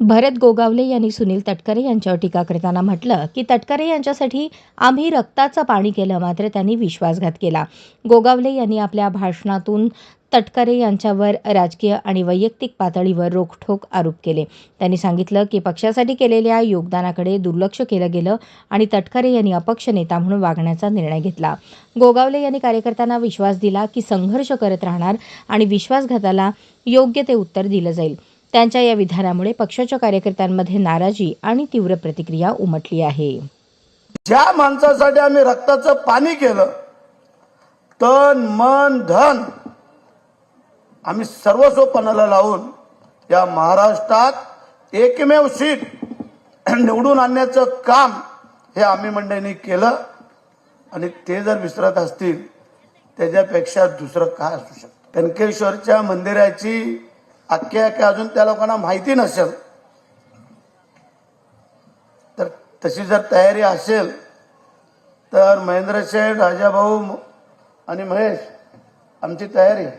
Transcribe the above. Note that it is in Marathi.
भरत गोगावले यांनी सुनील तटकरे यांच्यावर टीका करताना म्हटलं की तटकरे यांच्यासाठी आम्ही रक्ताचं पाणी केलं मात्र त्यांनी विश्वासघात केला. गोगावले यांनी आपल्या भाषणातून तटकरे यांच्यावर राजकीय आणि वैयक्तिक पातळीवर रोखठोक आरोप केले. त्यांनी सांगितलं की पक्षासाठी केलेल्या योगदानाकडे दुर्लक्ष केलं गेलं आणि तटकरे यांनी अपक्ष नेता म्हणून वागण्याचा निर्णय घेतला. गोगावले यांनी कार्यकर्त्यांना विश्वास दिला की संघर्ष करत राहणार आणि विश्वासघाताला योग्य ते उत्तर दिलं जाईल. त्यांच्या या विधानामुळे पक्षाच्या कार्यकर्त्यांमध्ये नाराजी आणि तीव्र प्रतिक्रिया उमटली आहे. ज्या माणसासाठी आम्ही रक्ताचं पाणी केलं तन मन धन आम्ही सर्वस्व पणाला लावून या महाराष्ट्रात एकमेव सीट निवडून आणण्याचं काम हे आम्ही मंडळींनी केलं. आणि ते जर विसरत असतील त्याच्यापेक्षा दुसरं काय असू शकतं? कनकेश्वरच्या मंदिराची अख्ख्या अख्खे अजून त्या लोकांना माहिती नसेल. तर तशी जर तयारी असेल तर महेंद्र शेठ राजाभाऊ आणि महेश आमची तयारी.